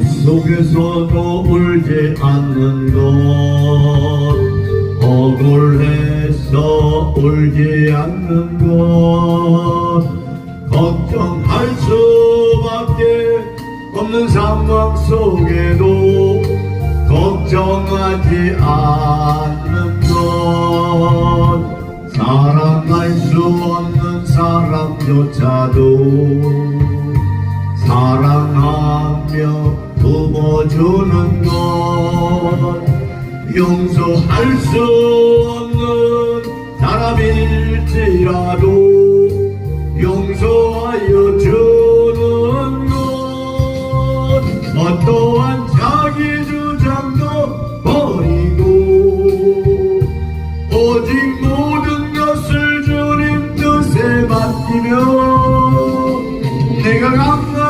속에서도 울지 않는 것. 억울해서 울지 않는 것. 걱정할 수밖에 없는 상황 속에도 걱정하지 않는 것. 사랑할 수 없는 사람조차도 품어주는 것 용서할 수 없는 사람일지라도 용서하여 주는 것 어떠한 자기 주장도 버리고 오직 모든 것을 주님 뜻에 맡기며 내가 감사